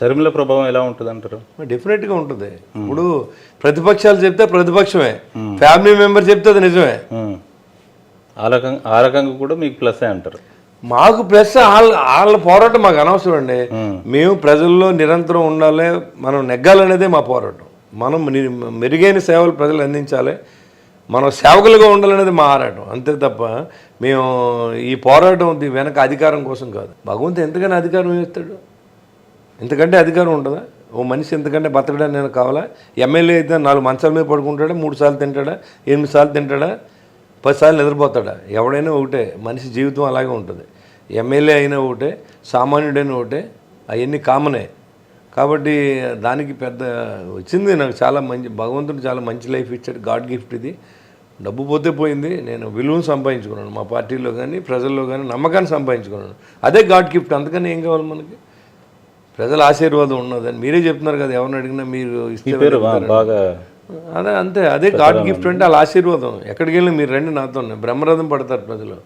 షర్మిల ప్రభావం ఎలా ఉంటుంది అంటారు? డెఫినెట్గా ఉంటుంది. ఇప్పుడు ప్రతిపక్షాలు చెప్తే ప్రతిపక్షమే. ఫ్యామిలీ మెంబర్ చెప్తే అది నిజమే. ఉమ్. ఆ రకంగా ఆ రకంగా కూడా మీకు ప్లస్ అంటారు. మాకు ప్లస్ వాళ్ళ వాళ్ళ పోరాటం మాకు అనవసరం అండి. మేము ప్రజల్లో నిరంతరం ఉండాలి మనం నెగ్గాలనేదే మా పోరాటం. మనం మెరుగైన సేవలు ప్రజలు అందించాలి మనం సేవకులుగా ఉండాలనేది మా ఆరాటం. అంతే తప్ప మేము ఈ పోరాటం వెనక అధికారం కోసం కాదు. భగవంతుడు ఎంతకైనా అధికారం ఇస్తాడు. ఎందుకంటే అధికారం ఉండదా? ఓ మనిషి ఎందుకంటే బతకడానికి నేను కావాలా? ఎమ్మెల్యే అయితే నాలుగు మంచాల మీద పడుకుంటాడా? మూడు సార్లు తింటాడా? ఎనిమిది సార్లు తింటాడా? పది సార్లు నిద్రపోతాడా? ఎవడైనా ఒకటే మనిషి జీవితం అలాగే ఉంటుంది. ఎమ్మెల్యే అయినా ఒకటే సామాన్యుడైనా ఒకటే అవన్నీ కామనే. కాబట్టి దానికి పెద్ద వచ్చింది నాకు చాలా మంచి భగవంతుడు చాలా మంచి లైఫ్ ఇచ్చాడు. గాడ్ గిఫ్ట్ ఇది. డబ్బు పోతే పోయింది. నేను విలువను సంపాదించుకున్నాను. మా పార్టీలో కానీ ప్రజల్లో కానీ నమ్మకాన్ని సంపాదించుకున్నాను. అదే గాడ్ గిఫ్ట్. అందుకని ఏం కావాలి మనకి? ప్రజల ఆశీర్వాదం ఉన్నదని మీరే చెప్తున్నారు కదా ఎవరిని అడిగినా మీరు ఇస్తే బాగా అదే అంతే అదే గాడ్ గిఫ్ట్ అంటే వాళ్ళ ఆశీర్వాదం. ఎక్కడికి వెళ్ళినా మీరు రండి నాతో బ్రహ్మరథం పడతారు ప్రజలు.